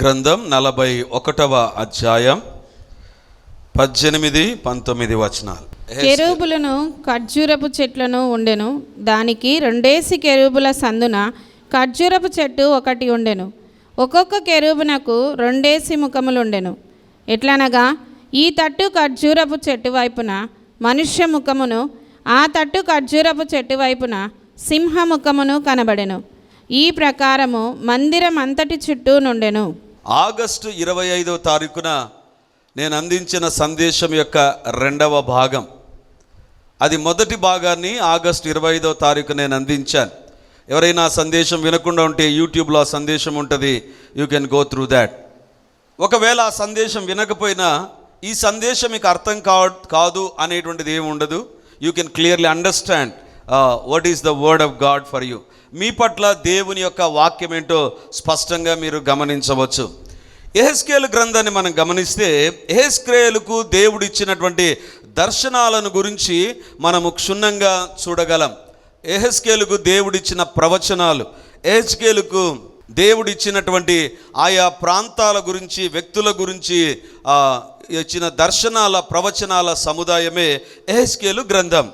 గ్రంథం నలభై ఒకటవ అధ్యాయం పద్దెనిమిది పంతొమ్మిది వచనాలు. కెరూబులను ఖర్జూరపు చెట్లను ఉండెను. దానికి రెండేసి కెరూబుల సందున ఖర్జూరపు చెట్టు ఒకటి ఉండెను. ఒక్కొక్క కెరూబునకు రెండేసి ముఖములుండెను. ఎట్లనగా ఈ తట్టు ఖర్జూరపు చెట్టు వైపున మనుష్య ముఖమును ఆ తట్టు ఖర్జూరపు చెట్టు వైపున సింహ ముఖమును కనబడెను. ఈ ప్రకారము మందిరం అంతటి చుట్టూ నుండెను ఆగస్టు ఇరవై ఐదవ తారీఖున నేను అందించిన సందేశం యొక్క రెండవ భాగం. అది మొదటి భాగాన్ని ఆగస్టు ఇరవై ఐదవ తారీఖు నేను అందించాను. ఎవరైనా సందేశం వినకుండా ఉంటే యూట్యూబ్లో ఆ సందేశం ఉంటుంది. You can go through that ఒకవేళ ఆ సందేశం వినకపోయినా ఈ సందేశం మీకు అర్థం కా కాదు అనేటువంటిది ఏమి ఉండదు. You can clearly understand what is the word of God for you మీ పట్ల దేవుని యొక్క వాక్యం ఏంటో స్పష్టంగా మీరు గమనించవచ్చు. ఎహెస్కేలు గ్రంథాన్ని మనం గమనిస్తే ఎహెస్కేలుకు దేవుడు ఇచ్చినటువంటి దర్శనాలను గురించి మనము క్షుణ్ణంగా చూడగలం. ఎహెస్కేలుకు దేవుడిచ్చిన ప్రవచనాలు ఎహెస్కేలుకు దేవుడిచ్చినటువంటి ఆయా ప్రాంతాల గురించి వ్యక్తుల గురించి ఇచ్చిన దర్శనాల ప్రవచనాల సముదాయమే ఎహెస్కేలు గ్రంథం.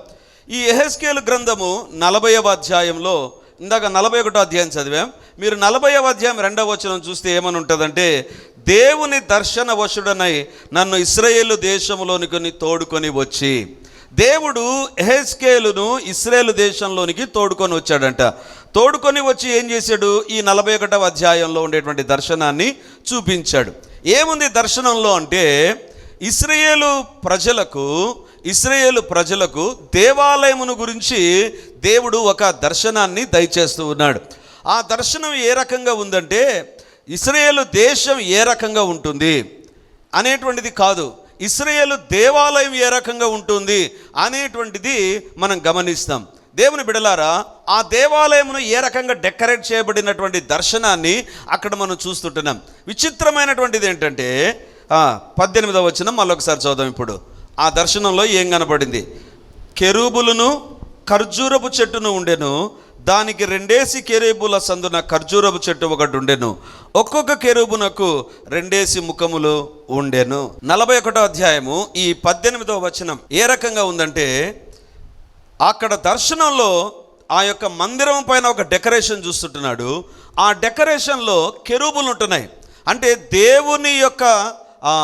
ఈ ఎహెస్కేలు గ్రంథము నలభైవ అధ్యాయంలో ఇందాక నలభై ఒకటో అధ్యాయం చదివాం. మీరు నలభైవ అధ్యాయం రెండవ వచనం చూస్తే ఏమని ఉంటుందంటే దేవుని దర్శన వశుడనై నన్ను ఇస్రాయేలు దేశంలోనికి తోడుకొని వచ్చి దేవుడు ఎహెస్కేలును ఇస్రాయేల్ దేశంలోనికి తోడుకొని వచ్చాడంట. తోడుకొని వచ్చి ఏం చేశాడు? ఈ నలభై ఒకటవ అధ్యాయంలో ఉండేటువంటి దర్శనాన్ని చూపించాడు. ఏముంది దర్శనంలో అంటే ఇస్రాయేలు ప్రజలకు ఇస్రాయేలు ప్రజలకు దేవాలయమును గురించి దేవుడు ఒక దర్శనాన్ని దయచేస్తూ ఉన్నాడు. ఆ దర్శనం ఏ రకంగా ఉందంటే ఇస్రయేలు దేశం ఏ రకంగా ఉంటుంది అనేటువంటిది కాదు. ఇస్రయేలు దేవాలయం ఏ రకంగా ఉంటుంది అనేటువంటిది మనం గమనిస్తాం. దేవుని బిడలారా ఆ దేవాలయమును ఏ రకంగా డెకరేట్ చేయబడినటువంటి దర్శనాన్ని అక్కడ మనం చూస్తుంటున్నాం. విచిత్రమైనటువంటిది ఏంటంటే పద్దెనిమిదవ వచ్చిన మళ్ళొకసారి చదుదాం ఇప్పుడు. ఆ దర్శనంలో ఏం కనబడింది కెరూబులను ఖర్జూరపు చెట్టును ఉండెను. దానికి రెండేసి కెరూబుల సందున ఖర్జూరపు చెట్టు ఒకటి ఉండెను. ఒక్కొక్క కెరూబునకు రెండేసి ముఖములు ఉండెను. నలభై ఒకటో అధ్యాయము ఈ పద్దెనిమిదవ వచనం ఏ రకంగా ఉందంటే అక్కడ దర్శనంలో ఆ యొక్క మందిరం పైన ఒక డెకరేషన్ చూస్తుంటున్నాడు. ఆ డెకరేషన్లో కెరూబులు ఉంటున్నాయి అంటే దేవుని యొక్క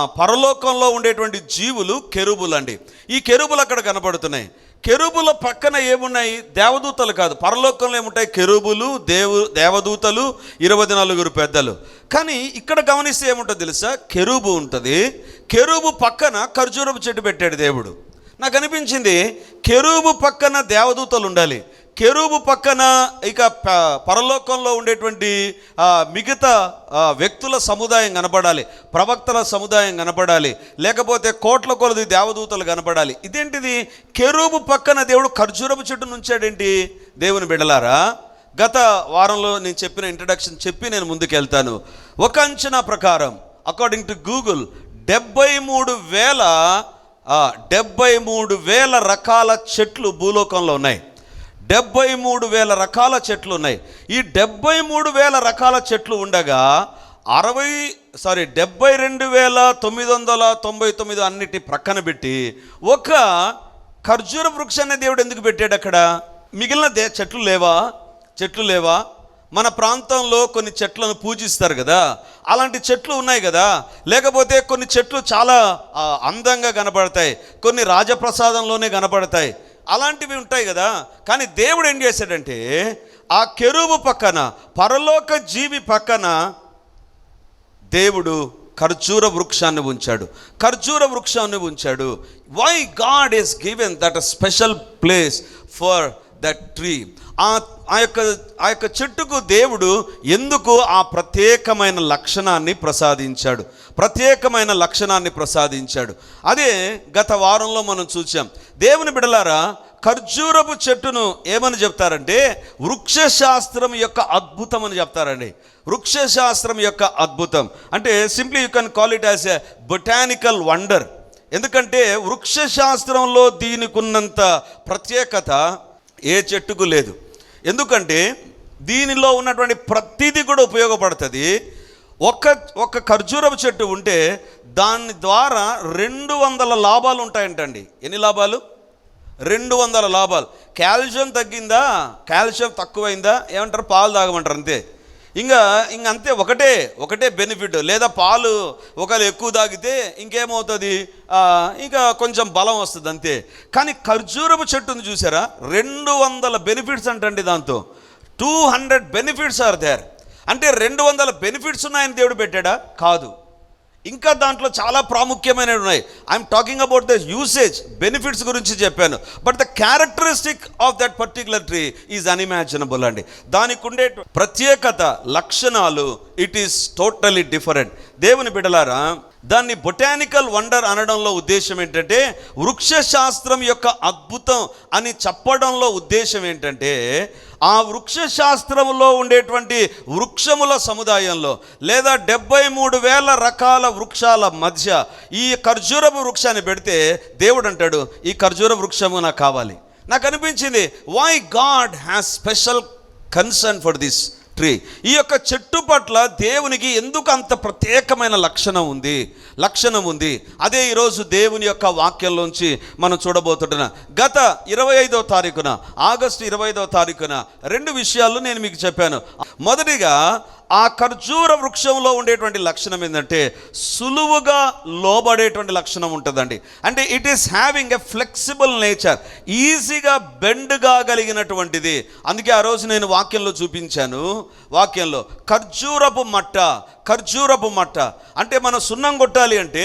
పరలోకంలో ఉండేటువంటి జీవులు కెరుబులు అండి ఈ కెరుబులు అక్కడ కనబడుతున్నాయి కెరుబుల పక్కన ఏమున్నాయి? దేవదూతలు కాదు. పరలోకంలో ఏముంటాయి? కెరుబులు దేవు దేవదూతలు ఇరవై నలుగురు పెద్దలు. కానీ ఇక్కడ గమనిస్తే ఏముంటుంది తెలుసా? కెరుబు ఉంటుంది. కెరుబు పక్కన ఖర్జూరపు చెట్టు పెట్టాడు దేవుడు. నాకు అనిపించింది కెరూబు పక్కన దేవదూతలు ఉండాలి. కెరూబు పక్కన ఇక ప- పరలోకంలో ఉండేటువంటి మిగతా వ్యక్తుల సముదాయం కనపడాలి. ప్రవక్తల సముదాయం కనపడాలి. లేకపోతే కోట్ల కొలది దేవదూతలు కనపడాలి. ఇదేంటిది? కెరూబు పక్కన దేవుడు ఖర్జూరపు చెట్టు నుంచాడేంటి? దేవుని బిడలారా గత వారంలో నేను చెప్పిన ఇంట్రడక్షన్ చెప్పి నేను ముందుకెళ్తాను. ఒక అంచనా ప్రకారం అకార్డింగ్ టు గూగుల్ డెబ్బై మూడు వేల డెబ్బై మూడు వేల రకాల చెట్లు భూలోకంలో ఉన్నాయి. డెబ్బై మూడు వేల రకాల చెట్లు ఉన్నాయి ఈ డెబ్బై మూడు వేల రకాల చెట్లు ఉండగా అరవై సారీ డెబ్బై రెండు వేల తొమ్మిది వందల తొంభై తొమ్మిది అన్నిటి ప్రక్కన పెట్టి ఒక ఖర్జూర వృక్షాన్ని దేవుడు ఎందుకు పెట్టాడు అక్కడ? మిగిలిన దే చెట్లు లేవా? చెట్లు లేవా? మన ప్రాంతంలో కొన్ని చెట్లను పూజిస్తారు కదా. అలాంటి చెట్లు ఉన్నాయి కదా. లేకపోతే కొన్ని చెట్లు చాలా అందంగా కనపడతాయి. కొన్ని రాజప్రసాదంలోనే కనపడతాయి. అలాంటివి ఉంటాయి కదా. కానీ దేవుడు ఏం చేశాడంటే ఆ కెరువు పక్కన పరలోక జీవి పక్కన దేవుడు ఖర్జూర వృక్షాన్ని ఉంచాడు. ఖర్జూర వృక్షాన్ని ఉంచాడు. Why God is given that a special place for that tree ఆ ఆ యొక్క ఆ యొక్క చెట్టుకు దేవుడు ఎందుకు ఆ ప్రత్యేకమైన లక్షణాన్ని ప్రసాదించాడు? ప్రత్యేకమైన లక్షణాన్ని ప్రసాదించాడు. అదే గత వారంలో మనం చూసాం దేవుని బిడలారా ఖర్జూరపు చెట్టును ఏమని చెప్తారంటే వృక్షశాస్త్రం యొక్క అద్భుతం అని చెప్తారండి. వృక్షశాస్త్రం యొక్క అద్భుతం. అంటే simply you can call it as a botanical wonder. ఎందుకంటే వృక్షశాస్త్రంలో దీనికి ఉన్నంత ప్రత్యేకత ఏ చెట్టుకు లేదు. ఎందుకంటే దీనిలో ఉన్నటువంటి ప్రతిదీ కూడా ఉపయోగపడుతుంది. ఒక ఒక ఖర్జూరపు చెట్టు ఉంటే దాని ద్వారా రెండు వందల లాభాలు ఉంటాయంటండి. ఎన్ని లాభాలు? రెండు వందల లాభాలు. కాల్షియం తగ్గిందా? కాల్షియం తక్కువైందా? ఏమంటారు? పాలు తాగమంటారు అంతే. ఇంకా ఇంక అంతే ఒకటే ఒకటే బెనిఫిట్ లేదా పాలు ఒకవేళ ఎక్కువ తాగితే ఇంకేమవుతుంది? ఇంకా కొంచెం బలం వస్తుంది అంతే. కానీ ఖర్జూరపు చెట్టును చూసారా? రెండు వందల బెనిఫిట్స్ అంటండి దాంతో. Two hundred benefits are there అంటే రెండు వందల బెనిఫిట్స్ ఉన్నాయని దేవుడు పెట్టాడా? కాదు. ఇంకా దాంట్లో చాలా ప్రాముఖ్యమైనవి ఉన్నాయి. I'm talking about the usage benefits గురించి చెప్పాను. But the characteristic of that particular tree is unimaginable అండి. దానికి ఉండే ప్రత్యేకత లక్షణాలు ఇట్ ఈస్ టోటలీ డిఫరెంట్ దేవుని బిడలారా దాన్ని బొటానికల్ వండర్ అనడంలో ఉద్దేశం ఏంటంటే వృక్ష శాస్త్రం యొక్క అద్భుతం అని చెప్పడంలో ఉద్దేశం ఏంటంటే ఆ వృక్ష శాస్త్రంలో ఉండేటువంటి వృక్షముల సముదాయంలో లేదా డెబ్బై మూడు వేల రకాల వృక్షాల మధ్య ఈ ఖర్జూరపు వృక్షాన్ని పెడితే దేవుడు అంటాడు ఈ ఖర్జూర వృక్షము నాకు కావాలి. నాకు అనిపించింది why God has special concern for this tree ఈ యొక్క చెట్టు పట్ల దేవునికి ఎందుకు అంత ప్రత్యేకమైన లక్షణం ఉంది? లక్షణం ఉంది. అదే ఈరోజు దేవుని యొక్క వాక్యంలోంచి మనం చూడబోతుంటున్నా గత ఇరవై ఐదో తారీఖున ఆగస్టు ఇరవై ఐదో తారీఖున రెండు విషయాలు నేను మీకు చెప్పాను. మొదటిగా ఆ ఖర్జూర వృక్షంలో ఉండేటువంటి లక్షణం ఏంటంటే సులువుగా లోబడేటువంటి లక్షణం ఉంటుందండి. అంటే it is having a flexible nature ఈజీగా బెండ్ కాగలిగినటువంటిది అందుకే ఆ రోజు నేను వాక్యంలో చూపించాను. వాక్యంలో ఖర్జూరపు మట్ట ఖర్జూరపు మట్ట. అంటే మనం సున్నం కొట్టాలి అంటే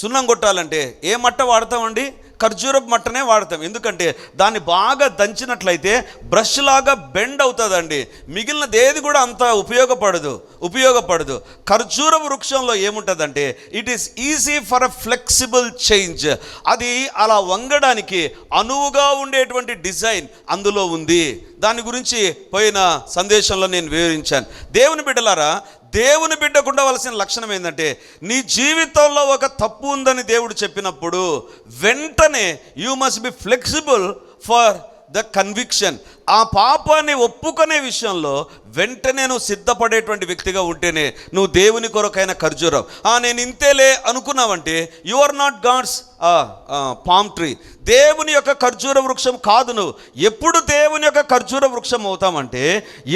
సున్నం కొట్టాలంటే ఏ మట్ట వాడతామండి? ఖర్జూరపు మట్టనే వాడతాం. ఎందుకంటే దాన్ని బాగా దంచినట్లయితే బ్రష్ లాగా బెండ్ అవుతుందండి. మిగిలినది ఏది కూడా అంత ఉపయోగపడదు ఉపయోగపడదు. ఖర్జూర వృక్షంలో ఏముంటుందంటే it is easy for a flexible change అది అలా వంగడానికి అనువుగా ఉండేటువంటి డిజైన్ అందులో ఉంది. దాని గురించి పోయిన సందేశంలో నేను వివరించాను. దేవుని బిడ్డలారా దేవుని బిడ్డకు ఉండవలసిన లక్షణం ఏంటంటే నీ జీవితంలో ఒక తప్పు ఉందని దేవుడు చెప్పినప్పుడు వెంటనే you must be flexible for the conviction ఆ పాపాన్ని ఒప్పుకునే విషయంలో వెంటనే నువ్వు సిద్ధపడేటువంటి వ్యక్తిగా ఉంటేనే నువ్వు దేవుని కొరకైన ఖర్జూరం. ఆ నేను ఇంతేలే అనుకున్నావంటే you are not God's palm tree దేవుని యొక్క ఖర్జూర వృక్షం కాదు నువ్వు. ఎప్పుడు దేవుని యొక్క ఖర్జూర వృక్షం అవుతామంటే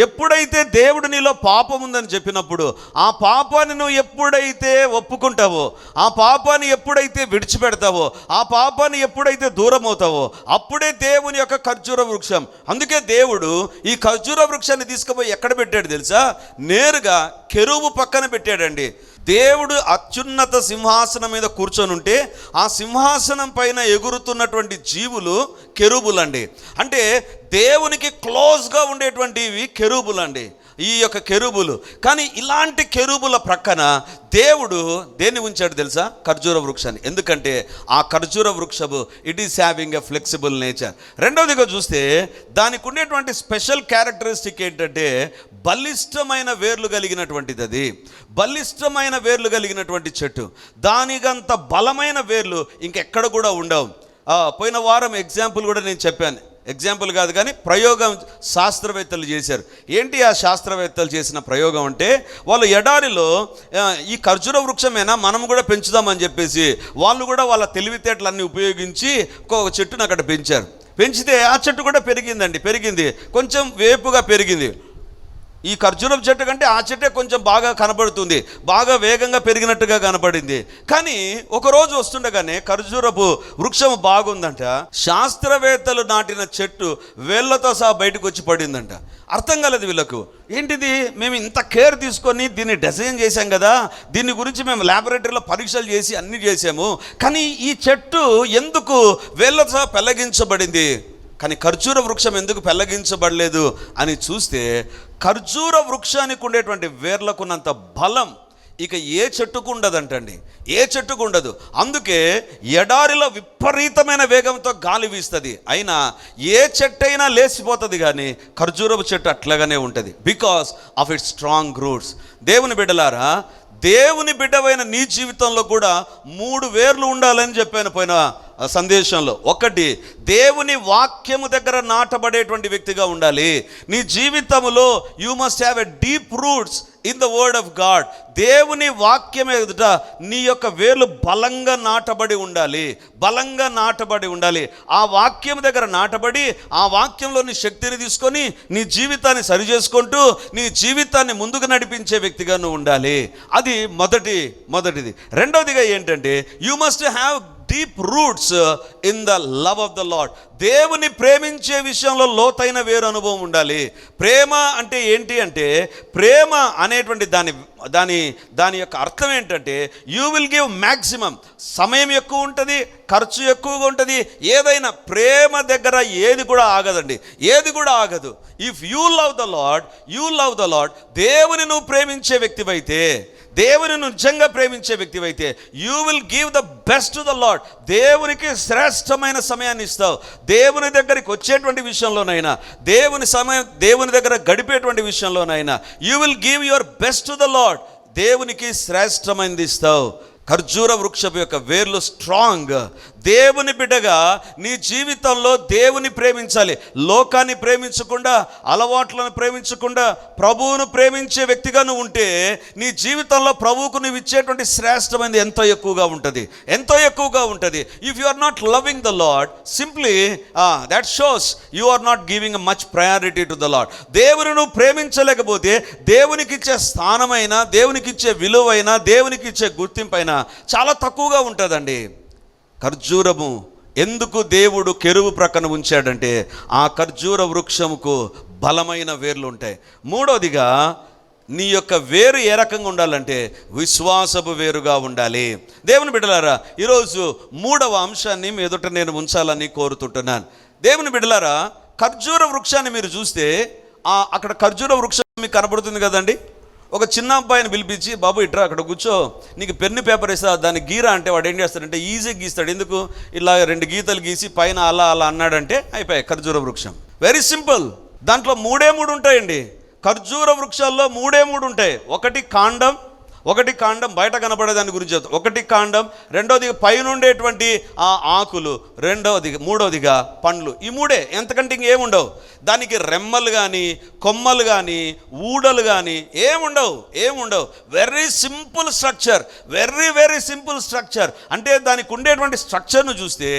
ఎప్పుడైతే దేవుడు నీలో పాపం ఉందని చెప్పినప్పుడు ఆ పాపాన్ని నువ్వు ఎప్పుడైతే ఒప్పుకుంటావో ఆ పాపాన్ని ఎప్పుడైతే విడిచిపెడతావో ఆ పాపాన్ని ఎప్పుడైతే దూరం అవుతావో అప్పుడే దేవుని యొక్క ఖర్జూర వృక్షం. అందుకే దేవుడు ఈ ఖర్జూర వృక్షాన్ని తీసుకుపోయి ఎక్కడ పెట్టాడు తెలుసా? నేరుగా కెరువు పక్కన పెట్టాడండి. దేవుడు అత్యున్నత సింహాసనం మీద కూర్చొని ఉంటే ఆ సింహాసనం పైన ఎగురుతున్నటువంటి జీవులు కెరుబులండి. అంటే దేవునికి క్లోజ్గా ఉండేటువంటివి కెరుబులండి. ఈ యొక్క కెరుబులు. కానీ ఇలాంటి కెరుబుల ప్రక్కన దేవుడు దేన్ని ఉంచాడు తెలుసా? ఖర్జూర వృక్షాన్ని. ఎందుకంటే ఆ ఖర్జూర వృక్షము it is having a flexible nature రెండవదిగా చూస్తే దానికి ఉండేటువంటి స్పెషల్ క్యారెక్టరిస్టిక్ ఏంటంటే బలిష్టమైన వేర్లు కలిగినటువంటిది అది. బలిష్టమైన వేర్లు కలిగినటువంటి చెట్టు. దానికంత బలమైన వేర్లు ఇంకెక్కడ కూడా ఉండవు. పోయిన వారం ఎగ్జాంపుల్ కూడా నేను చెప్పాను. ఎగ్జాంపుల్ కాదు కానీ ప్రయోగం శాస్త్రవేత్తలు చేశారు. ఏంటి ఆ శాస్త్రవేత్తలు చేసిన ప్రయోగం అంటే వాళ్ళు ఎడారిలో ఈ ఖర్జూర వృక్షమేనా మనం కూడా పెంచుదామని చెప్పేసి వాళ్ళు కూడా వాళ్ళ తెలివితేటలన్నీ ఉపయోగించి ఒక చెట్టును అక్కడ పెంచారు. పెంచితే ఆ చెట్టు కూడా పెరిగిందండి పెరిగింది. కొంచెం వేపుగా పెరిగింది. ఈ ఖర్జూరం చెట్టు కంటే ఆ చెట్టే కొంచెం బాగా కనబడుతుంది బాగా వేగంగా పెరిగినట్టుగా కనబడింది. కానీ ఒకరోజు వస్తుండగానే ఖర్జూరపు వృక్షం బాగుందంట శాస్త్రవేత్తలు నాటిన చెట్టు వేళ్ళతో సహా బయటకు వచ్చి పడిందంట. అర్థం కాలేదు వీళ్ళకు. ఏంటిది? మేము ఇంత కేర్ తీసుకొని దీన్ని డిజైన్ చేశాం కదా దీని గురించి మేము ల్యాబొరేటరీలో పరీక్షలు చేసి అన్ని చేసాము కానీ ఈ చెట్టు ఎందుకు వేళ్ళతో సహా పెళ్ళగించబడింది కానీ ఖర్జూర వృక్షం ఎందుకు పెల్లగించబడలేదు అని చూస్తే ఖర్జూర వృక్షానికి ఉండేటువంటి వేర్లకున్నంత బలం ఇక ఏ చెట్టుకు ఉండదంటండి. ఏ చెట్టుకు ఉండదు. అందుకే ఎడారిలో విపరీతమైన వేగంతో గాలి వీస్తుంది. అయినా ఏ చెట్టు అయినా లేచిపోతుంది కానీ ఖర్జూరపు చెట్టు అట్లాగానే ఉంటుంది. Because of its strong roots దేవుని బిడ్డలారా దేవుని బిడ్డవైన నీ జీవితంలో కూడా మూడు వేర్లు ఉండాలని చెప్పాను పోయినా సందేశంలో. ఒకటి దేవుని వాక్యము దగ్గర నాటబడేటువంటి వ్యక్తిగా ఉండాలి. నీ జీవితంలో you must have a deep roots in the word of God దేవుని వాక్యం ఎదుట నీ యొక్క వేలు బలంగా నాటబడి ఉండాలి. బలంగా నాటబడి ఉండాలి. ఆ వాక్యం దగ్గర నాటబడి ఆ వాక్యంలోని శక్తిని తీసుకొని నీ జీవితాన్ని సరి చేసుకుంటూ నీ జీవితాన్ని ముందుకు నడిపించే వ్యక్తిగా నువ్వు ఉండాలి. అది మొదటి మొదటిది. రెండవదిగా ఏంటంటే you must have deep roots in the love of the Lord దేవుని ప్రేమించే విషయంలో లోతైన వేరు అనుభవం ఉండాలి. ప్రేమ అంటే ఏంటి అంటే ప్రేమ అనేటువంటి దాని దాని దాని యొక్క అర్థం ఏంటంటే యూ విల్ గివ్ మ్యాక్సిమం సమయం ఎక్కువ ఉంటుంది ఖర్చు ఎక్కువగా ఉంటుంది. ఏదైనా ప్రేమ దగ్గర ఏది కూడా ఆగదండి. ఏది కూడా ఆగదు. If you love the Lord you love the Lord దేవుని నువ్వు ప్రేమించే వ్యక్తివైతే దేవుని నిజంగా ప్రేమించే వ్యక్తివైతే you will give the best to the Lord దేవునికి శ్రేష్టమైన సమయాన్ని ఇస్తావు. దేవుని దగ్గరికి వచ్చేటువంటి విషయంలోనైనా దేవుని సమయం దేవుని దగ్గర గడిపేటువంటి విషయంలోనైనా you will give your best to the Lord దేవునికి శ్రేష్టమైనది ఇస్తావు. ఖర్జూర వృక్షపు యొక్క వేర్లు స్ట్రాంగ్ దేవుని బిడ్డగా నీ జీవితంలో దేవుని ప్రేమించాలి. లోకాన్ని ప్రేమించకుండా అలవాట్లను ప్రేమించకుండా ప్రభువును ప్రేమించే వ్యక్తిగా నువ్వు ఉంటే నీ జీవితంలో ప్రభువుకు నువ్వు ఇచ్చేటువంటి శ్రేష్టమైనది ఎంతో ఎక్కువగా ఉంటుంది. ఎంతో ఎక్కువగా ఉంటుంది. If you are not loving the Lord simply that shows you are not giving much priority to the Lord దేవుని నువ్వు ప్రేమించలేకపోతే దేవునికి ఇచ్చే స్థానమైనా దేవునికి ఇచ్చే విలువైన దేవునికి ఇచ్చే గుర్తింపైన చాలా తక్కువగా ఉంటుందండి. ఖర్జూరము ఎందుకు దేవుడు కెరువు ప్రక్కన ఉంచాడంటే ఆ ఖర్జూర వృక్షముకు బలమైన వేర్లు ఉంటాయి. మూడవదిగా నీ యొక్క వేరు ఏ రకంగా ఉండాలంటే విశ్వాసపు వేరుగా ఉండాలి. దేవుని బిడ్డలారా ఈరోజు మూడవ అంశాన్ని మీ ఎదుట నేను ఉంచాలని కోరుతుంటున్నాను. దేవుని బిడ్డలారా ఖర్జూర వృక్షాన్ని మీరు చూస్తే అక్కడ ఖర్జూర వృక్షం మీకు కనబడుతుంది కదండి? ఒక చిన్న అబ్బాయిని పిలిపించి బాబు ఇట్రా అక్కడ కూర్చో. నీకు పెన్ను పేపర్ ఇస్తా దాన్ని గీరా అంటే వాడు ఏం చేస్తాడంటే ఈజీగా గీస్తాడు. ఎందుకు? ఇలా రెండు గీతలు గీసి పైన అలా అలా అన్నాడంటే అయిపోయాయి ఖర్జూర వృక్షం. వెరీ సింపుల్ దాంట్లో మూడే మూడు ఉంటాయండి. ఖర్జూర వృక్షాల్లో మూడే మూడు ఉంటాయి. ఒకటి కాండం ఒకటి కాండం బయట కనపడే దాని గురించి ఒకటి కాండం రెండోది పైన ఉండేటువంటి ఆ ఆకులు రెండవది మూడవదిగా పండ్లు. ఈ మూడే. ఎంతకంటే ఇంకేముండవు. దానికి రెమ్మలు కానీ కొమ్మలు కానీ ఊడలు కానీ ఏముండవు ఏముండవు. Very simple structure very very simple structure అంటే దానికి ఉండేటువంటి స్ట్రక్చర్ను చూస్తే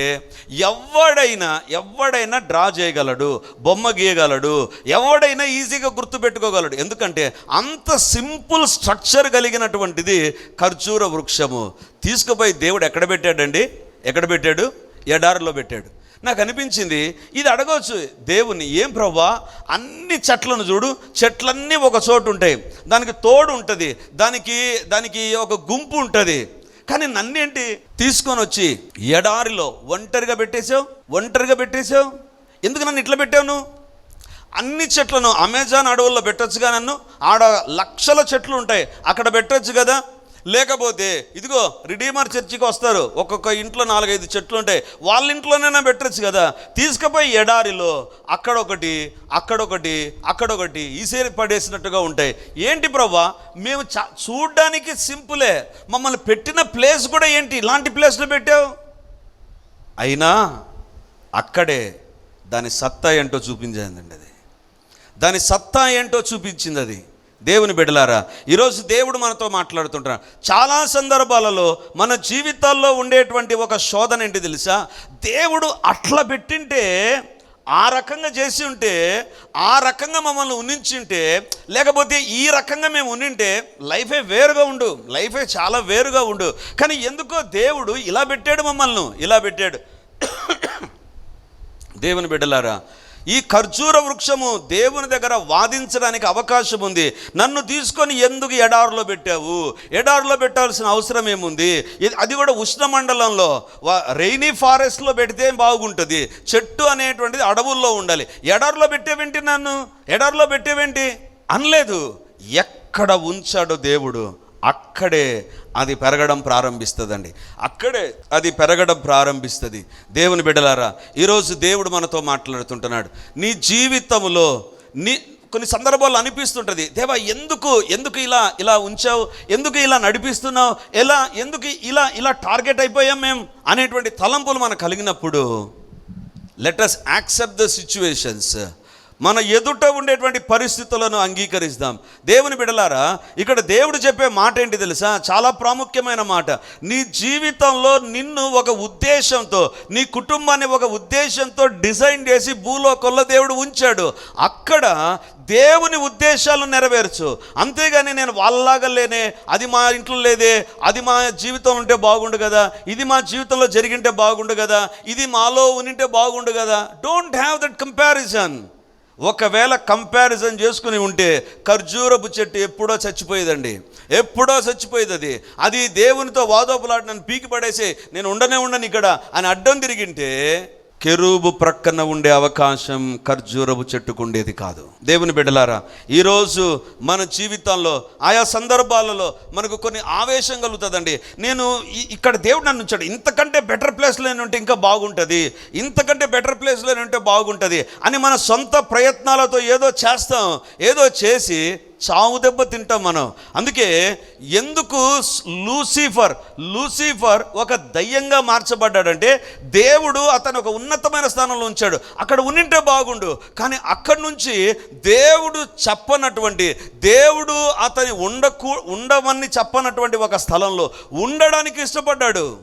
ఎవడైనా ఎవడైనా డ్రా చేయగలడు బొమ్మ గీయగలడు ఎవడైనా ఈజీగా గుర్తుపెట్టుకోగలడు. ఎందుకంటే అంత సింపుల్ స్ట్రక్చర్ కలిగినటువంటిది ఖర్జూర వృక్షము. తీసుకుపోయి దేవుడు ఎక్కడ పెట్టాడండి? ఎక్కడ పెట్టాడు? ఎడారిలో పెట్టాడు. నాకు అనిపించింది ఇది అడగవచ్చు. దేవుని ఏం ప్రభా అన్ని చెట్లను చూడు చెట్లన్నీ ఒక చోటు ఉంటాయి. దానికి తోడు ఉంటుంది దానికి దానికి ఒక గుంపు ఉంటుంది. కానీ నన్నేంటి? తీసుకొని వచ్చి ఎడారిలో ఒంటరిగా పెట్టేశావు ఒంటరిగా పెట్టేశావు. ఎందుకు నన్ను ఇట్లా పెట్టావు నువ్వు? అన్ని చెట్లను అమెజాన్ అడవుల్లో పెట్టొచ్చుగా నన్ను. ఆడ లక్షల చెట్లు ఉంటాయి అక్కడ పెట్టొచ్చు కదా. లేకపోతే ఇదిగో రిడీమర్ చర్చికి వస్తారు. ఒక్కొక్క ఇంట్లో నాలుగైదు చెట్లు ఉంటాయి వాళ్ళ ఇంట్లోనైనా పెట్టచ్చు కదా. తీసుకుపోయి ఎడారిలో అక్కడొకటి అక్కడొకటి అక్కడొకటి ఈసేరి పడేసినట్టుగా ఉంటాయి. ఏంటి ప్రభా? మేము చ చూడ్డానికి సింపులే. మమ్మల్ని పెట్టిన ప్లేస్ కూడా ఏంటి? ఇలాంటి ప్లేస్లో పెట్టావు? అయినా అక్కడే దాని సత్తా ఏంటో చూపించిందండి అది. దాని సత్తా ఏంటో చూపించింది అది. దేవుని బిడ్డలారా ఈరోజు దేవుడు మనతో మాట్లాడుతుంటారు చాలా సందర్భాలలో మన జీవితాల్లో ఉండేటువంటి ఒక శోధన ఏంటి తెలుసా? దేవుడు అట్లా పెట్టింటే ఆ రకంగా చేసి ఉంటే ఆ రకంగా మమ్మల్ని ఉనించింటే లేకపోతే ఈ రకంగా మేము ఉనింటే లైఫే వేరుగా ఉండు లైఫే చాలా వేరుగా ఉండు. కానీ ఎందుకో దేవుడు ఇలా పెట్టాడు మమ్మల్ని ఇలా పెట్టాడు. దేవుని బిడ్డలారా ఈ ఖర్జూర వృక్షము దేవుని దగ్గర వాదించడానికి అవకాశం ఉంది. నన్ను తీసుకొని ఎందుకు ఎడారిలో పెట్టావు? ఎడారిలో పెట్టాల్సిన అవసరం ఏముంది? ఇది- అది కూడా ఉష్ణమండలంలో రెయినీ ఫారెస్ట్లో పెడితే బాగుంటుంది. చెట్టు అనేటువంటిది అడవుల్లో ఉండాలి. ఎడారిలో పెట్టేవేంటి నన్ను? ఎడారిలో పెట్టేవేంటి? అనలేదు. ఎక్కడ ఉంచాడు దేవుడు. అక్కడే అది పెరగడం ప్రారంభిస్తుందండి. అక్కడే అది పెరగడం ప్రారంభిస్తుంది. దేవుని బిడ్డలారా ఈరోజు దేవుడు మనతో మాట్లాడుతుంటున్నాడు. నీ జీవితంలో నీ కొన్ని సందర్భాల్లో అనిపిస్తుంటుంది. దేవా ఎందుకు ఎందుకు ఇలా ఇలా ఉంచావు? ఎందుకు ఇలా నడిపిస్తున్నావు? ఎలా ఎందుకు ఇలా ఇలా టార్గెట్ అయిపోయాం మేము అనేటువంటి తలంపులు మనకు కలిగినప్పుడు let us accept the situations. మన ఎదుట ఉండేటువంటి పరిస్థితులను అంగీకరిస్తాం. దేవుని బిడలారా ఇక్కడ దేవుడు చెప్పే మాట ఏంటి తెలుసా? చాలా ప్రాముఖ్యమైన మాట. నీ జీవితంలో నిన్ను ఒక ఉద్దేశంతో నీ కుటుంబాన్ని ఒక ఉద్దేశంతో డిజైన్ చేసి భూలోకంలో దేవుడు ఉంచాడు. అక్కడ దేవుని ఉద్దేశాలు నెరవేర్చు. అంతేగాని నేను వాళ్ళలాగా లేనే అది మా ఇంట్లో లేదే అది మా జీవితంలో ఉంటే బాగుండు కదా ఇది మా జీవితంలో జరిగింటే బాగుండు కదా ఇది మాలో ఉనింటే బాగుండు కదా. డోంట్ హ్యావ్ దట్ కంపారిజన్ ఒకవేళ కంపారిజన్ చేసుకుని ఉంటే ఖర్జూరపు చెట్టు ఎప్పుడో చచ్చిపోయేదండి. ఎప్పుడో చచ్చిపోయేది అది అది దేవునితో వాదోపులాట నన్ను పీకి పడేసి నేను ఉండనే ఉండను ఇక్కడ అని అడ్డం తిరిగింటే కెరూబు ప్రక్కన ఉండే అవకాశం ఖర్జూరపు చెట్టుకుండేది కాదు. దేవుని బిడ్డలారా ఈరోజు మన జీవితంలో ఆయా సందర్భాలలో మనకు కొన్ని ఆవేశం కలుగుతుందండి. నేను ఈ- ఇక్కడ దేవుడు నన్ను ఉంచాడు. ఇంతకంటే బెటర్ ప్లేస్లో ఉంటే ఇంకా బాగుంటుంది. ఇంతకంటే బెటర్ ప్లేస్లో ఉంటే బాగుంటుంది అని మన సొంత ప్రయత్నాలతో ఏదో చేస్తాం ఏదో చేసి చావు దెబ్బ తింటాం మనం. అందుకే ఎందుకు లూసిఫర్ లూసిఫర్ ఒక దయ్యంగా మార్చబడ్డాడంటే దేవుడు అతను ఒక ఉన్నతమైన స్థానంలో ఉంచాడు. అక్కడ ఉన్నింటే బాగుండు. కానీ అక్కడి నుంచి దేవుడు చెప్పనటువంటి దేవుడు అతని ఉండకూ ఉండమని చెప్పనటువంటి ఒక స్థలంలో ఉండడానికి ఇష్టపడ్డాడు.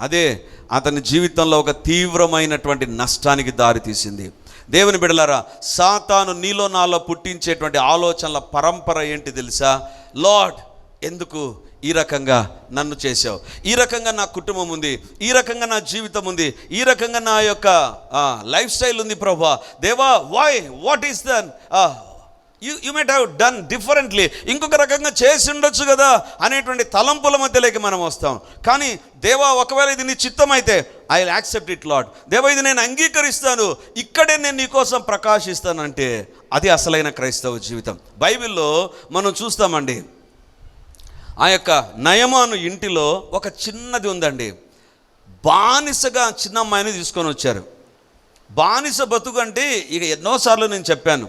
అదే అతని జీవితంలో ఒక తీవ్రమైనటువంటి నష్టానికి దారితీసింది. దేవుని బిడలారా సాతాను నీలో నాలో పుట్టించేటువంటి ఆలోచనల పరంపర ఏంటి తెలుసా? లార్డ్ ఎందుకు ఈ రకంగా నన్ను చేసావు ఈ రకంగా నా కుటుంబం ఉంది ఈ రకంగా నా జీవితం ఉంది ఈ రకంగా నా యొక్క లైఫ్ స్టైల్ ఉంది ప్రభా. దేవా why what is then you you might have done differently ఇంకొక రకంగా చేసి ఉండొచ్చు కదా అనేటువంటి తలంపుల మధ్యలోకి మనం వస్తాం. కానీ దేవా ఒకవేళ ఇది నీ చిత్తం అయితే I will accept it Lord దేవా ఇది నేను అంగీకరిస్తాను. ఇక్కడే నేను నీకోసం ప్రకాశిస్తానంటే అది అసలైన క్రైస్తవ జీవితం. బైబిల్లో మనం చూస్తామండి ఆ యొక్క నయమాను ఇంటిలో ఒక చిన్నది ఉందండి. బానిసగా చిన్న అమ్మాయిని తీసుకొని వచ్చారు. బానిస బతుకు అంటే ఇక ఎన్నోసార్లు నేను చెప్పాను.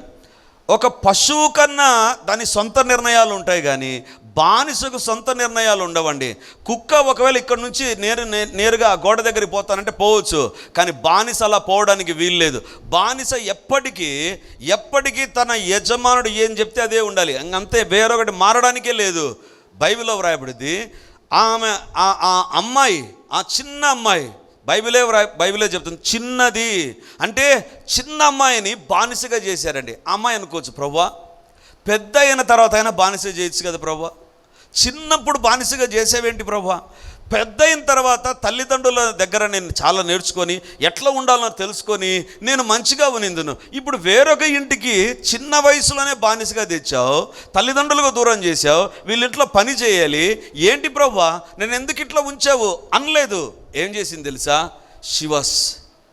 ఒక పశువు కన్నా దాని సొంత నిర్ణయాలు ఉంటాయి కానీ బానిసకు సొంత నిర్ణయాలు ఉండవండి. కుక్క ఒకవేళ ఇక్కడ నుంచి నేరు నేరుగా ఆ గోడ దగ్గరికి పోతానంటే పోవచ్చు కానీ బానిస అలా పోవడానికి వీల్లేదు బానిస ఎప్పటికీ ఎప్పటికీ తన యజమానుడు ఏం చెప్తే అదే ఉండాలి. అంతే వేరొకటి మారడానికే లేదు. బైబిల్లో వ్రాయబడింది ఆమె ఆ అమ్మాయి ఆ చిన్న అమ్మాయి బైబిలే బైబిలే చెప్తుంది చిన్నది. అంటే చిన్న అమ్మాయిని బానిసగా చేశారండి. అమ్మాయి అనుకోవచ్చు ప్రభా పెద్ద అయిన తర్వాత అయినా బానిస చేయొచ్చు కదా ప్రభా చిన్నప్పుడు బానిసగా చేసేవేంటి ప్రభా పెద్ద అయిన తర్వాత తల్లిదండ్రుల దగ్గర నేను చాలా నేర్చుకొని ఎట్లా ఉండాలో తెలుసుకొని నేను మంచిగా ఉనిందును ఇప్పుడు వేరొక ఇంటికి చిన్న వయసులోనే బానిసగా తెచ్చావు తల్లిదండ్రులకు దూరం చేశావు వీళ్ళింట్లో పని చేయాలి. ఏంటి ప్రభా నేను ఎందుకు ఇట్లా ఉంచావు? అనలేదు. ఏం చేసింది తెలుసా? She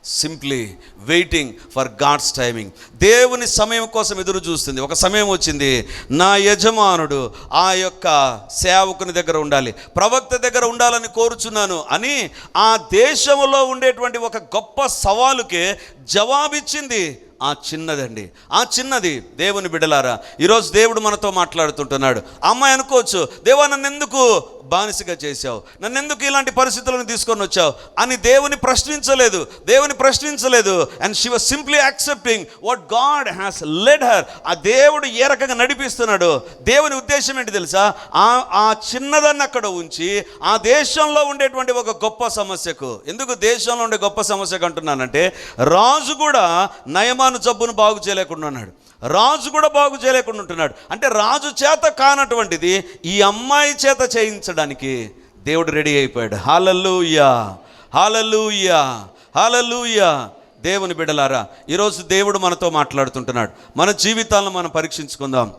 simply waiting for God's timing దేవుని సమయం కోసం ఎదురు చూస్తుంది. ఒక సమయం వచ్చింది. నా యజమానుడు ఆ యొక్క సేవకుని దగ్గర ఉండాలి. ప్రవక్త దగ్గర ఉండాలని కోరుచున్నాను అని ఆ దేశంలో ఉండేటువంటి ఒక గొప్ప సవాలుకే జవాబిచ్చింది ఆ చిన్నదండి. ఆ చిన్నది దేవుని బిడలారా ఈరోజు దేవుడు మనతో మాట్లాడుతుంటున్నాడు. అమ్మాయి అనుకోవచ్చు దేవా నన్ను ఎందుకు బానిసగా చేశావు. నన్ను ఎందుకు ఇలాంటి పరిస్థితులను తీసుకొని వచ్చావు? అని దేవుని ప్రశ్నించలేదు. దేవుని ప్రశ్నించలేదు. And she was simply accepting what God has led her ఆ దేవుడు ఏ రకంగా నడిపిస్తున్నాడు? దేవుని ఉద్దేశం ఏంటి తెలుసా? ఆ ఆ చిన్నదాన్ని అక్కడ ఉంచి ఆ దేశంలో ఉండేటువంటి ఒక గొప్ప సమస్యకు. ఎందుకు దేశంలో ఉండే గొప్ప సమస్యకు అంటున్నానంటే రాజు కూడా నయమాను జబ్బును బాగు చేయలేకుండా ఉన్నాడు. రాజు కూడా బాగు చేయలేకుండా ఉంటున్నాడు. అంటే రాజు చేత కానటువంటిది ఈ అమ్మాయి చేత చేయించడానికి దేవుడు రెడీ అయిపోయాడు. Hallelujah hallelujah hallelujah. దేవుని బిడలారా ఈరోజు దేవుడు మనతో మాట్లాడుతుంటున్నాడు. మన జీవితాలను మనం పరీక్షించుకుందాం.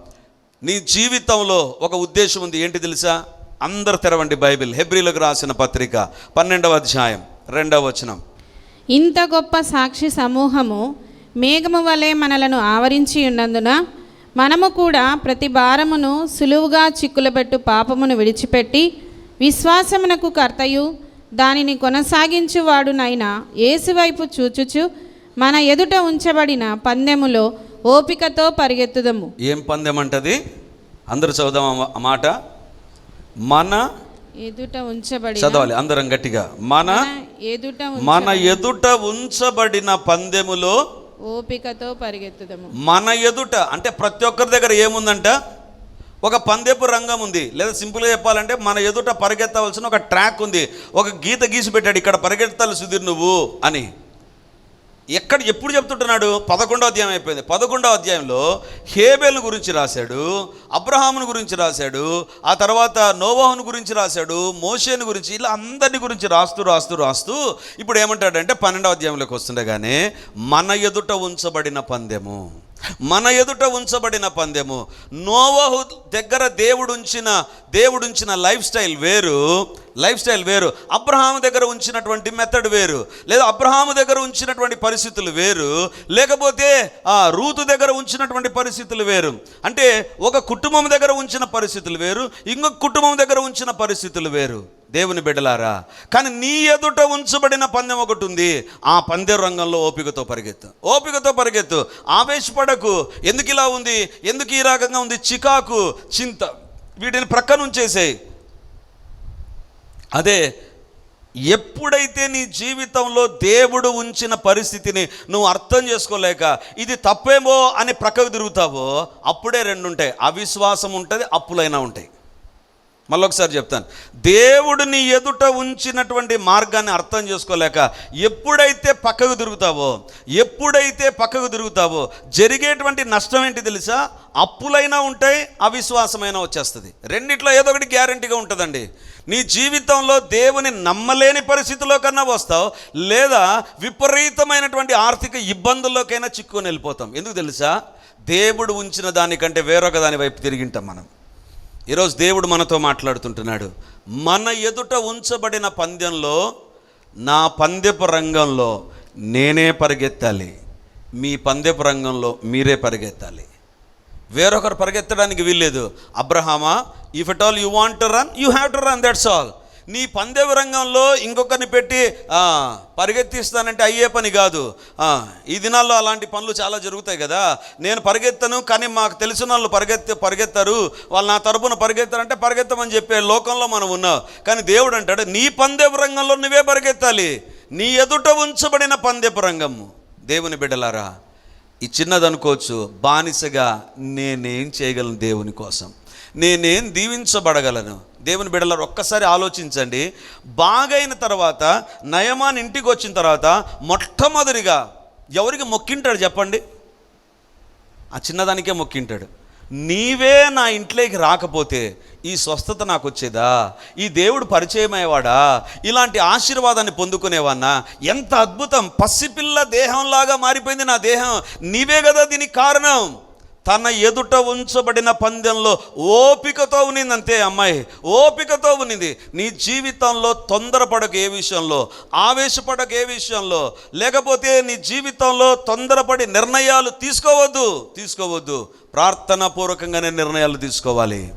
నీ జీవితంలో ఒక ఉద్దేశం ఉంది. ఏంటి తెలుసా? అందరు తెరవండి బైబిల్. హెబ్రిలకు రాసిన పత్రిక పన్నెండవ అధ్యాయం రెండవ వచనం. ఇంత గొప్ప సాక్షి సమూహము మేఘము వలె మనలను ఆవరించి ఉన్నందున మనము కూడా ప్రతి భారమును సులువుగా చిక్కులబెట్టు పాపమును విడిచిపెట్టి విశ్వాసమునకు కర్తయు దానిని కొనసాగించువాడునైన యేసువైపు చూచుచు మన ఎదుట ఉంచబడిన పందెములో ఓపికతో పరిగెత్తుదము. ఏం పందెం అంటది అందరూ చదువుదాం మాట. మన ఎదుట ఉంచబడి చదవాలి అందరం గట్టిగా. మన ఎదుట మన ఎదుట ఉంచబడిన పందెములో ఓపికతో పరిగెత్తుదము. మన ఎదుట అంటే ప్రతి ఒక్కరి దగ్గర ఏముందంట? ఒక పందెపు రంగం ఉంది. లేదా సింపుల్గా చెప్పాలంటే మన ఎదుట పరిగెత్తవలసిన ఒక ట్రాక్ ఉంది. ఒక గీత గీసి పెట్టాడు ఇక్కడ పరిగెత్తాలి సుధీర్ నువ్వు అని. ఎక్కడ ఎప్పుడు చెప్తుంటున్నాడు? పదకొండో అధ్యాయం అయిపోయింది. పదకొండో అధ్యాయంలో హేబేల్ గురించి రాశాడు అబ్రహామును గురించి రాశాడు ఆ తర్వాత నోవాహును గురించి రాశాడు మోషేను గురించి ఇలా అందరిని గురించి రాస్తూ రాస్తూ రాస్తూ ఇప్పుడు ఏమంటాడంటే పన్నెండో అధ్యాయంలోకి వస్తుండగానే మన ఎదుట ఉంచబడిన పందెము. మన ఎదుట ఉంచబడిన పందెము. నోవహు దగ్గర దేవుడు ఉంచిన దేవుడు ఉంచిన లైఫ్ స్టైల్ వేరు లైఫ్ స్టైల్ వేరు. అబ్రహాము దగ్గర ఉంచినటువంటి మెథడ్ వేరు. లేదా అబ్రహాము దగ్గర ఉంచినటువంటి పరిస్థితులు వేరు. లేకపోతే ఆ రూతు దగ్గర ఉంచినటువంటి పరిస్థితులు వేరు. అంటే ఒక కుటుంబం దగ్గర ఉంచిన పరిస్థితులు వేరు. ఇంకొక కుటుంబం దగ్గర ఉంచిన పరిస్థితులు వేరు. దేవుని బిడ్డలారా కానీ నీ ఎదుట ఉంచబడిన పందెం ఒకటి ఉంది. ఆ పందెం రంగంలో ఓపికతో పరిగెత్తు. ఓపికతో పరిగెత్తు. ఆవేశపడకు. ఎందుకు ఇలా ఉంది? ఎందుకు ఈ రకంగా ఉంది? చికాకు చింత. వీటిని ప్రక్కన ఉంచేసేయి. అదే ఎప్పుడైతే నీ జీవితంలో దేవుడు ఉంచిన పరిస్థితిని నువ్వు అర్థం చేసుకోలేక ఇది తప్పేమో అని ప్రక్కకు తిరుగుతావో అప్పుడే రెండు ఉంటాయి అవిశ్వాసం ఉంటుంది అప్పులైనా ఉంటాయి. మళ్ళొకసారి చెప్తాను. దేవుడు నీ ఎదుట ఉంచినటువంటి మార్గాన్ని అర్థం చేసుకోలేక ఎప్పుడైతే పక్కకు తిరుగుతావో ఎప్పుడైతే పక్కకు తిరుగుతావో జరిగేటువంటి నష్టం ఏంటి తెలుసా? అప్పులైనా ఉంటాయి అవిశ్వాసమైనా వచ్చేస్తుంది. రెండిట్లో ఏదో ఒకటి గ్యారంటీగా ఉంటుందండి. నీ జీవితంలో దేవుని నమ్మలేని పరిస్థితిలో కన్నా వస్తావు లేదా విపరీతమైనటువంటి ఆర్థిక ఇబ్బందుల్లోకైనా చిక్కుని వెళ్ళిపోతాం. ఎందుకు తెలుసా? దేవుడు ఉంచిన దానికంటే వేరొక దాని వైపు తిరిగింటాం మనం. ఈరోజు దేవుడు మనతో మాట్లాడుతుంటున్నాడు. మన ఎదుట ఉంచబడిన పందెంలో నా పందెపు రంగంలో నేనే పరిగెత్తాలి. మీ పందెపు రంగంలో మీరే పరిగెత్తాలి. వేరొకరు పరిగెత్తడానికి వీల్లేదు. అబ్రహామా if at all you want to run you have to run that's all నీ పందెవ రంగంలో ఇంకొకరిని పెట్టి పరిగెత్తిస్తానంటే అయ్యే పని కాదు. ఈ దినాల్లో అలాంటి పనులు చాలా జరుగుతాయి కదా. నేను పరిగెత్తను కానీ మాకు తెలిసిన వాళ్ళు పరిగెత్తి పరిగెత్తారు. వాళ్ళు నా తరపున పరిగెత్తారంటే పరిగెత్తమని చెప్పే లోకంలో మనం ఉన్నాం. కానీ దేవుడు అంటాడు నీ పందెపు రంగంలో నువ్వే పరిగెత్తాలి. నీ ఎదుట ఉంచబడిన పందెపు రంగము. దేవుని బిడ్డలారా ఈ చిన్నది అనుకోవచ్చు బానిసగా నేనేం చేయగలను దేవుని కోసం? నేనేం దీవించబడగలను? దేవుని బిడ్డలారు ఒక్కసారి ఆలోచించండి. బాగైన తర్వాత నయమాన్ ఇంటికి వచ్చిన తర్వాత మొట్టమొదటిగా ఎవరికి మొక్కింటాడు చెప్పండి? ఆ చిన్నదానికే మొక్కింటాడు. నీవే నా ఇంట్లోకి రాకపోతే ఈ స్వస్థత నాకు వచ్చేదా? ఈ దేవుడు పరిచయం అయ్యేవాడా? ఇలాంటి ఆశీర్వాదాన్ని పొందుకునేవాన్నా ఎంత అద్భుతం! పసిపిల్ల దేహంలాగా మారిపోయింది నా దేహం. నీవే కదా దీనికి కారణం. తన ఎదుట ఉంచబడిన పందెంలో ఓపికతో ఉన్నింది అంతే అమ్మాయి. ఓపికతో ఉన్నింది. నీ జీవితంలో తొందరపడక ఏ విషయంలో? ఆవేశపడక ఏ విషయంలో? లేకపోతే నీ జీవితంలో తొందరపడి నిర్ణయాలు తీసుకోవద్దు. తీసుకోవద్దు. ప్రార్థనా పూర్వకంగానే నిర్ణయాలు తీసుకోవాలి.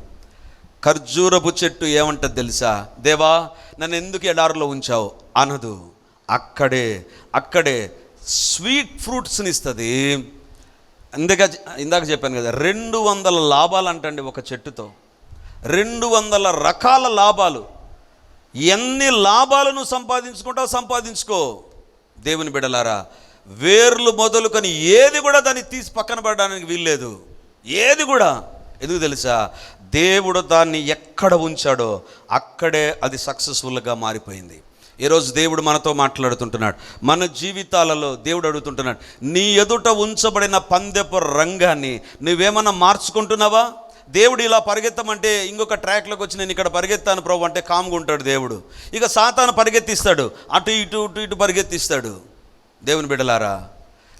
ఖర్జూరపు చెట్టు ఏమంటది తెలుసా? దేవా నన్ను ఎందుకు ఎడారిలో ఉంచావు? అనదు. అక్కడే అక్కడే స్వీట్ ఫ్రూట్స్ని ఇస్తుంది. ఇందాక ఇందాక చెప్పాను కదా రెండు వందల లాభాలు అంటండి ఒక చెట్టుతో. రెండు వందల రకాల లాభాలు. ఎన్ని లాభాలు నువ్వు సంపాదించుకుంటావు సంపాదించుకో. దేవుని బిడలారా వేర్లు మొదలుకొని ఏది కూడా దాన్ని తీసి పక్కన పడడానికి వీల్లేదు. ఏది కూడా. ఎందుకు తెలుసా? దేవుడు దాన్ని ఎక్కడ ఉంచాడో అక్కడే అది సక్సెస్ఫుల్గా మారిపోయింది. ఈరోజు దేవుడు మనతో మాట్లాడుతుంటున్నాడు. మన జీవితాలలో దేవుడు అడుగుతుంటున్నాడు నీ ఎదుట ఉంచబడిన పందెపు రంగాన్ని నువ్వేమన్నా మార్చుకుంటున్నావా? దేవుడు ఇలా పరిగెత్తమంటే ఇంకొక ట్రాక్లోకి వచ్చి నేను ఇక్కడ పరిగెత్తాను ప్రభు అంటే కామ్గా ఉంటాడు దేవుడు. ఇక సాతాను పరిగెత్తిస్తాడు అటు ఇటు ఇటు ఇటు పరిగెత్తిస్తాడు. దేవుని బిడలారా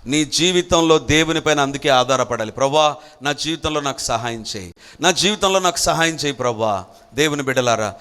నీ జీవితంలో దేవుని పైన అందుకే ఆధారపడాలి. ప్రభా నా జీవితంలో నాకు సహాయం చేయి. నా జీవితంలో నాకు సహాయం చేయి ప్రభా. దేవుని బిడలారా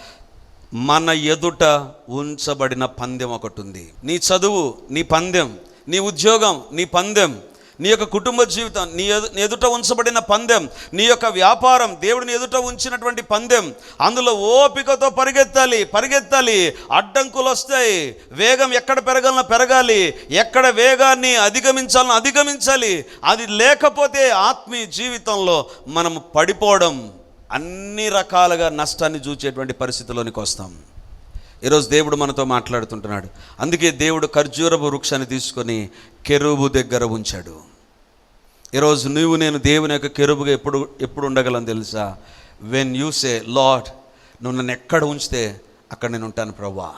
మన ఎదుట ఉంచబడిన పందెం ఒకటి ఉంది నీ చదువు నీ పందెం నీ ఉద్యోగం నీ పందెం నీ యొక్క కుటుంబ జీవితం నీ ఎదు నీ ఎదుట ఉంచబడిన పందెం నీ యొక్క వ్యాపారం దేవుడిని ఎదుట ఉంచినటువంటి పందెం అందులో ఓపికతో పరిగెత్తాలి పరిగెత్తాలి. అడ్డంకులు వస్తాయి. వేగం ఎక్కడ పెరగాలనో పెరగాలి. ఎక్కడ వేగాన్ని అధిగమించాలనో అధిగమించాలి. అది లేకపోతే ఆత్మీయ జీవితంలో మనం పడిపోవడం అన్ని రకాలుగా నష్టాన్ని చూచేటువంటి పరిస్థితిలోనికి వస్తాం. ఈరోజు దేవుడు మనతో మాట్లాడుతుంటున్నాడు. అందుకే దేవుడు ఖర్జూరపు వృక్షాన్ని తీసుకొని కెరుబు దగ్గర ఉంచాడు. ఈరోజు నువ్వు నేను దేవుని యొక్క కెరుబుగా ఎప్పుడు ఎప్పుడు ఉండగలను తెలుసా? వెన్ యూ సే లాడ్ నువ్వు నన్ను ఎక్కడ ఉంచితే అక్కడ నేను ఉంటాను ప్రభా.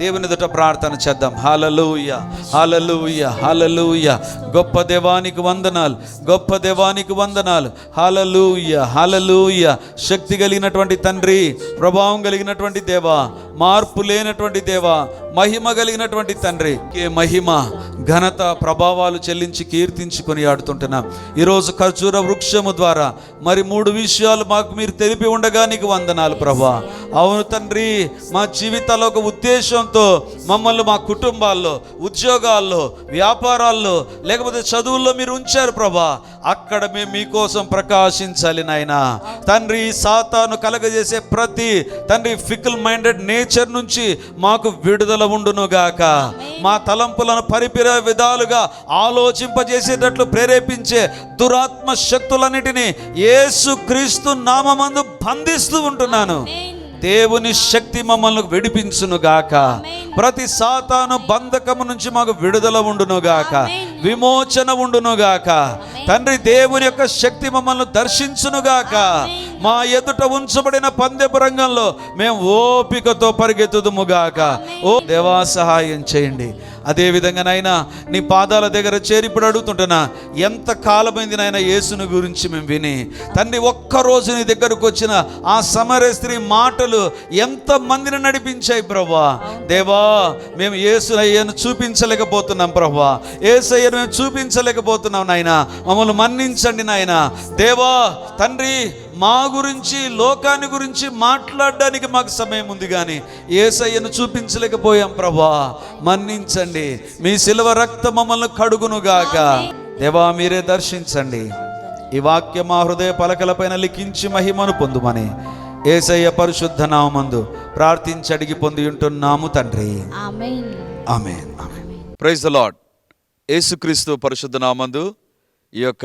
దేవుని ఎదుట ప్రార్థన చేద్దాం. హాలలుయ హాలలుయ హాలలుయ గొప్ప దేవానికి వందనాలు గొప్ప దేవానికి వందనాలు. హాలలుయ హాలలుయ శక్తి కలిగినటువంటి తండ్రి ప్రభావం కలిగినటువంటి దేవా మార్పు లేనటువంటి దేవా మహిమ కలిగినటువంటి తండ్రి. ఏ మహిమ ఘనత ప్రభావాలు చెల్లించి కీర్తించుకొని ఆడుతుంటున్నాం. ఈరోజు ఖర్జూర వృక్షము ద్వారా మరి మూడు విషయాలు మాకు మీరు తెలిపి ఉండగా నీకు వందనాలు ప్రభా. అవును తండ్రి మా జీవితాల్లో ఒక ఉద్దేశం ఉద్దేశంతో మమ్మల్ని మా కుటుంబాల్లో ఉద్యోగాల్లో వ్యాపారాల్లో లేకపోతే చదువుల్లో మీరు ఉంచారు ప్రభా. అక్కడ మేము మీకోసం ప్రకాశించాలి నాయన. తండ్రి సాతాను కలగజేసే ప్రతి తండ్రి ఫికల్ మైండెడ్ నేచర్ నుంచి మాకు విడుదల ఉండునుగాక. మా తలంపులను పరిపిర విధాలుగా ఆలోచింపజేసేటట్లు ప్రేరేపించే దురాత్మ శక్తులన్నిటినీ యేసు క్రీస్తు నామందు బంధిస్తూ ఉంటున్నాను. దేవుని శక్తి మమ్మల్ని విడిపించును గాక ప్రతి సాతాను బంధకము నుంచి మాకు విడుదల ఉండును గాక విమోచన ఉండును గాక తండ్రి దేవుని యొక్క శక్తి మమ్మల్ని దర్శించును గాక మా ఎదుట ఉంచబడిన పందెపు రంగంలో మేము ఓపికతో పరిగెత్తుదుము గాక ఓ దేవా సహాయం చేయండి. అదే విధంగా నాయనా నీ పాదాల దగ్గర చేరి ఇప్పుడు అడుగుతుంటున్నా ఎంత కాలమైంది నాయన యేసుని గురించి మేము విని. తండ్రి ఒక్కరోజు నీ దగ్గరకు వచ్చిన ఆ సమర స్త్రీ మాటలు ఎంత మందిని నడిపించాయి ప్రభా దేవా మేము యేసునయ్యను చూపించలేకపోతున్నాం ప్రభా ఏసయ్యను మేము చూపించలేకపోతున్నాం నాయన. మమ్మల్ని మన్నించండి నాయన. దేవా తండ్రి మా గురించి లోకాన్ని గురించి మాట్లాడడానికి మాకు సమయం ఉంది కానీ ఏసయ్యను చూపించలేకపోయాం ప్రభా. మన్నించండి. మీ శిలువ రక్త మమ్మల్ని కడుగునుగాక. దేవా మీరే దర్శించండి. ఈ వాక్యం మా హృదయ పలకలపైన లిఖించి మహిమను పొందుమని ఏసయ్య పరిశుద్ధ నామందు ప్రార్థించి అడిగి పొంది ఉంటున్నాము తండ్రి. ఆమెన్. ప్రైజ్ ద లాడ్ యేసుక్రీస్తు పరిశుద్ధ నామందు ఈ యొక్క